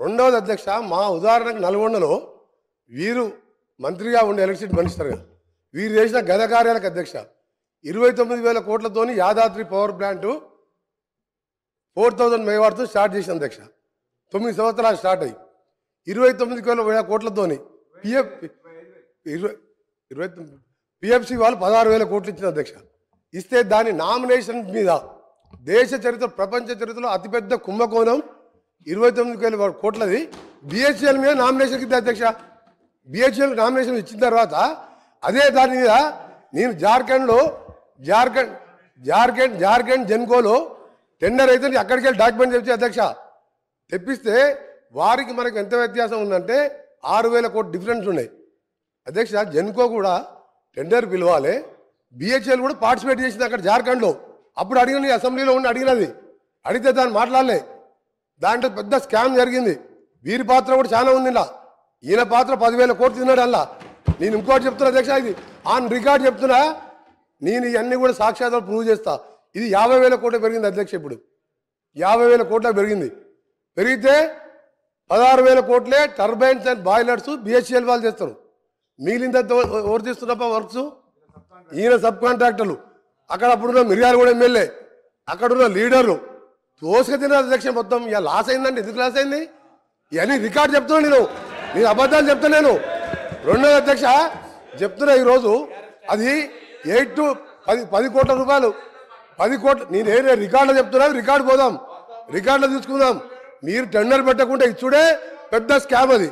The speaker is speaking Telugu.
రెండవది అధ్యక్ష మా ఉదాహరణకు నల్గొండలో వీరు మంత్రిగా ఉండే ఎలక్ట్రిసిటీ మినిస్టర్ వీరు చేసిన గత కార్యాలకు అధ్యక్ష ఇరవై తొమ్మిది వేల కోట్లతోని Yadadri power plant four thousand మెగావాట్తో start చేసిన అధ్యక్ష. తొమ్మిది సంవత్సరాలు స్టార్ట్ అయ్యి. ఇరవై తొమ్మిది వేల వేల కోట్లతోని పిఎఫ్ ఇరవై ఇరవై పిఎఫ్సి వాళ్ళు పదహారు వేల కోట్లు ఇచ్చిన అధ్యక్ష. ఇస్తే దాని నామినేషన్ మీద దేశ చరిత్ర ప్రపంచ చరిత్రలో అతిపెద్ద కుంభకోణం ఇరవై తొమ్మిది వేల కోట్లది. బిహెచ్ఎల్ మీద నామినేషన్కి ఇద్దా అధ్యక్ష బిహెచ్ఎల్ నామినేషన్ ఇచ్చిన తర్వాత అదే దాని మీద నేను జార్ఖండ్లో జార్ఖండ్ జార్ఖండ్ జార్ఖండ్ జెన్కోలో టెండర్ అయితే అక్కడికి వెళ్ళి డాక్యుమెంట్ తెచ్చి అధ్యక్ష తెప్పిస్తే వారికి మనకు ఎంత వ్యత్యాసం ఉందంటే ఆరు వేల కోట్లు డిఫరెన్స్ ఉన్నాయి. అధ్యక్ష జెన్కో కూడా టెండర్ పిలవాలి. బిహెచ్ఎల్ కూడా పార్టిసిపేట్ చేసింది అక్కడ జార్ఖండ్లో. అప్పుడు అడిగినది అసెంబ్లీలో ఉండి అడిగినది. అడిగితే దాన్ని మాట్లాడలే. దాంట్లో పెద్ద స్కామ్ జరిగింది. వీరి పాత్ర కూడా చాలా ఉంది ఇలా ఈయన పాత్ర పదివేల కోట్లు తిన్నాడు అలా నేను ఇంకోటి చెప్తున్నా అధ్యక్ష ఇది ఆన్ రికార్డ్ చెప్తున్నా. నేను ఇవన్నీ కూడా సాక్షాత్తాలు ప్రూవ్ చేస్తా. ఇది యాభై వేల కోట్లు పెరిగింది అధ్యక్ష ఇప్పుడు. యాభై వేల కోట్ల పెరిగింది. పెరిగితే పదహారు వేల కోట్లే టర్బైన్స్ అండ్ బాయిలర్స్ బిహెచ్ఎల్ వాళ్ళు చేస్తారు. మిగిలిందంత ఎవరు తీస్తున్నప్ప వర్క్స్? ఈయన సబ్ కాంట్రాక్టర్లు. అక్కడ అప్పుడున్న మిర్యాల కూడా ఎమ్మెల్యే. అక్కడున్న లీడర్లు. దోసుక తిన్నారు అధ్యక్షం మొత్తం. ఇక లాస్ అయిందండి. ఎందుకు లాస్ అయింది? ఇవన్నీ రికార్డు చెప్తున్నా నేను. నేను అబద్ధాలు చెప్తా నేను. రెండోది అధ్యక్ష చెప్తున్నా ఈరోజు అది ఎయిట్ టు పది పది కోట్ల రూపాయలు. పది కోట్ల నేను ఏ రికార్డులో చెప్తున్నా రికార్డు పోదాం. రికార్డులో తీసుకుందాం. మీరు టెండర్ పెట్టకుండా ఇచ్చుడే పెద్ద స్కామ్ అది.